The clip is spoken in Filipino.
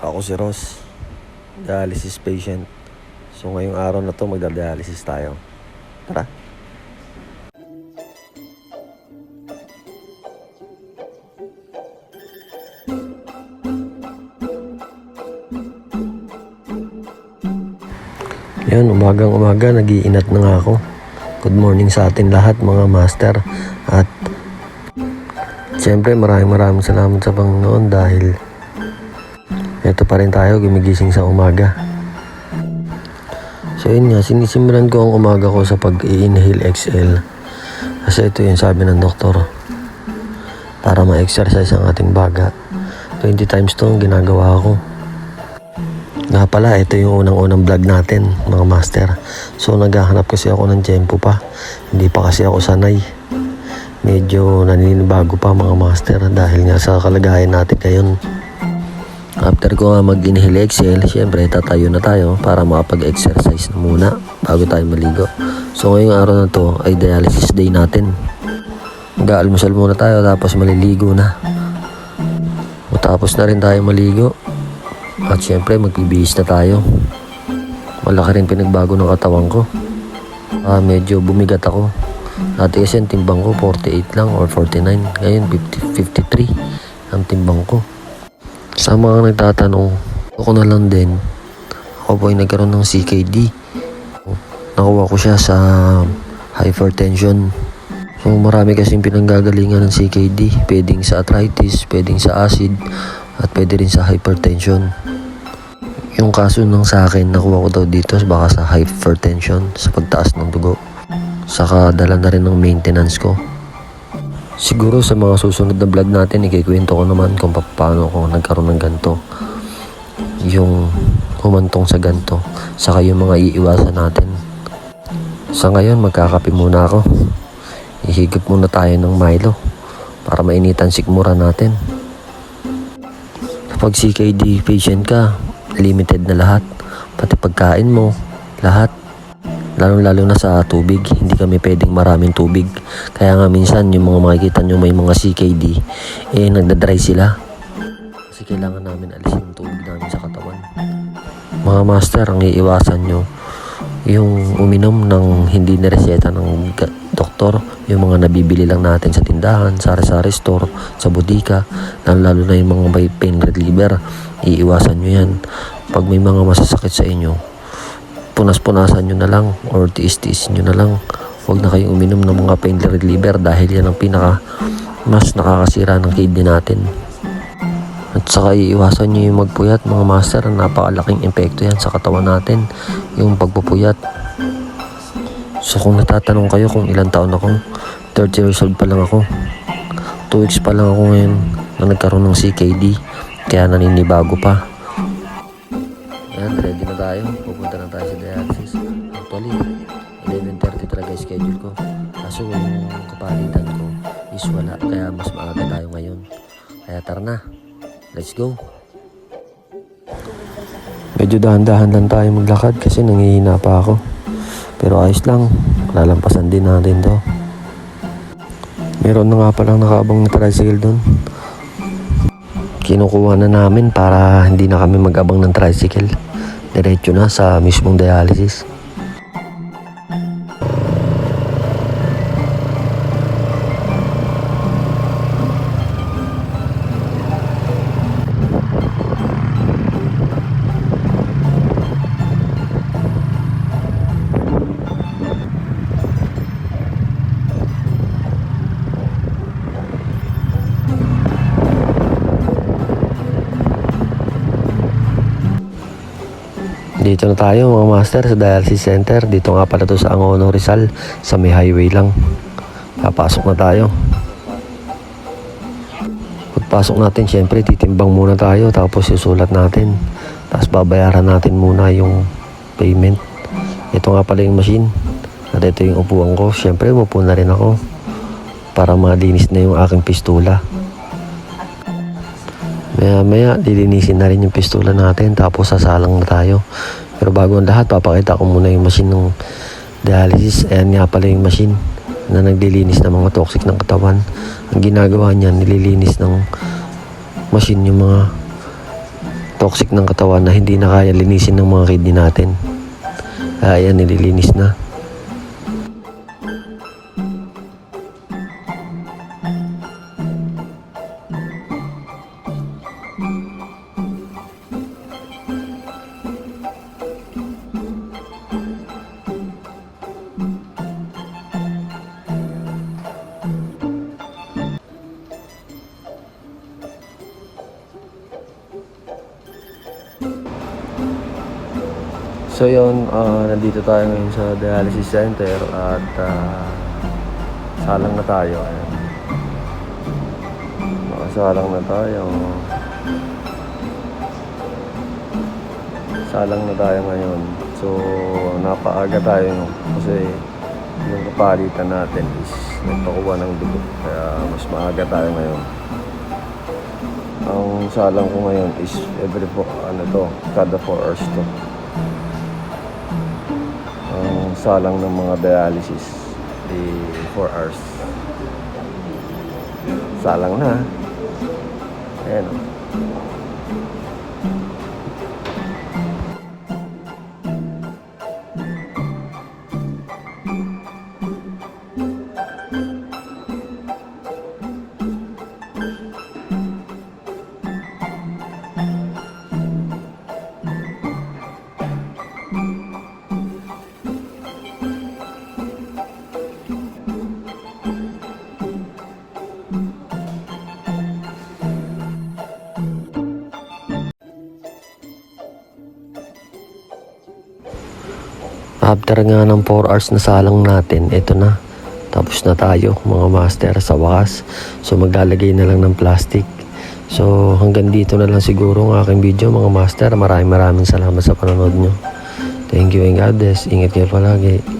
Ako si Ross, dialysis patient. So ngayong araw na to magda-dialysis tayo. Tara. Yan, umagang umaga, nagiinat na nga ako. Good morning sa atin lahat mga master. At Siyempre maraming maraming salamat sa Panginoon dahil ito pa rin tayo gumigising sa umaga. So yun nga, sinisimulan ko ang umaga ko sa pag-i-inhale exhale. Kasi ito yung sabi ng doktor. Para ma-exercise ang ating baga. 20 times to ang ginagawa ko. Nga pala, ito yung unang-unang vlog natin, mga master. So naghahanap kasi ako ng tempo pa. Hindi pa kasi ako sanay medyo naninibago pa mga master dahil nga sa kalagayan natin ngayon. After ko nga mag-inhale exhale, syempre tatayo na tayo para makapag-exercise na muna bago tayo maligo. So ngayong araw na to ay dialysis day natin. Mag-aalmusal muna tayo tapos maliligo na. Matapos na rin tayo maligo. At syempre magbibihis na tayo. Malaki rin pinagbago ng katawan ko. Ah, medyo bumigat ako. Dati kasi ang timbang ko 48 lang or 49. Ngayon 50, 53 ang timbang ko. Sa mga nagtatanong, ako na lang din. Ako po ay nagkaroon ng CKD. Nakuha ko siya sa hypertension. So marami kasing pinanggagalingan ng CKD. Pwedeng sa arthritis, pwedeng sa acid, at pwede rin sa hypertension. Yung kaso nang sa akin, nakuha ko daw dito baka sa hypertension, sa pagtaas ng dugo. Saka dala na rin ng maintenance ko. Siguro sa mga susunod na vlog natin, ikikwento ko naman kung pa- paano ako nagkaroon ng ganito. Yung humantong sa ganito. Saka yung mga iiwasan natin. Sa ngayon, magkakape muna ako. Ihigop muna tayo ng Milo para mainitan sikmura natin. Kapag CKD patient ka, limited na lahat. Pati pagkain mo, lahat lalong-lalo na sa tubig. Hindi kami pwedeng maraming tubig. Kaya nga minsan yung mga makikita nyo may mga CKD, eh nagda-dry sila. Kasi kailangan namin alisin yung tubig namin sa katawan. Mga master, ang iiwasan nyo, yung uminom ng hindi nireseta ng doktor, yung mga nabibili lang natin sa tindahan, sa sari store, sa butika, lalo na yung mga may pain reliever, iiwasan nyo yan. Pag may mga masasakit sa inyo, punas-punasan nyo na lang or tiis-tiis nyo na lang. Huwag na kayong uminom ng mga pain reliever dahil yan ang pinaka mas nakakasira ng kidney natin. At saka iiwasan nyo yung magpuyat mga master. Napakalaking epekto yan sa katawan natin. Yung pagpupuyat. So kung natatanong kayo kung ilang taon ako, 30 years old pa lang ako. 2 weeks pa lang ako ngayon na nagkaroon ng CKD. Kaya naninibago pa. Tayo. Pupunta na tayo sa dialysis. Actually, 11.30 talaga schedule ko. Kaso yung kapalitan ko is wala. Kaya mas maaga tayo ngayon. Kaya tara na. Let's go. Medyo dahan-dahan lang tayo maglakad kasi nangihina pa ako. Pero ayos lang. Lalampasan din natin to. Meron na nga palang nakabang na tricycle doon kinukuha na namin para hindi na kami mag-abang ng tricycle. Diretso na sa mismong dialysis. Dito na tayo mga master sa dialysis center. Dito nga pala to sa Angono Rizal sa may highway lang. Papasok na tayo. Pagpasok natin, syempre titimbang muna tayo tapos susulat natin. Tapos babayaran natin muna yung payment. Ito nga pala yung machine. At ito yung upuan ko. Syempre, umupo na rin ako para malinis na yung aking pistula. Maya maya, lilinisin na rin yung pistola natin tapos sasalang na tayo. Pero bago ang lahat, papakita ko muna yung machine ng dialysis. Ayan nga pala yung machine na naglilinis ng mga toxic ng katawan. Ang ginagawa niya, nililinis ng machine yung mga toxic ng katawan na hindi na kaya linisin ng mga kidney natin. Kaya yan, nililinis na. So yun, ah, nandito tayo ngayon sa dialysis center at ah, salang na tayo. Ayan. Nakasalang na tayo. Salang na tayo ngayon. So, napaaga tayo no? kasi yung kapalitan natin is nagpakuha ng dugo. Kaya mas maaga tayo ngayon. Ang salang ko ngayon is every po, ano to, kada 4 hours to ang salang ng mga dialysis eh, 4 hours salang na ayan o After nga ng 4 hours na salang natin, ito na. Tapos na tayo mga master sa wakas. So maglalagay na lang ng plastic. So hanggang dito na lang siguro ang aking video mga master. Maraming maraming salamat sa panonood nyo. Thank you and God bless. Ingat kayo palagi.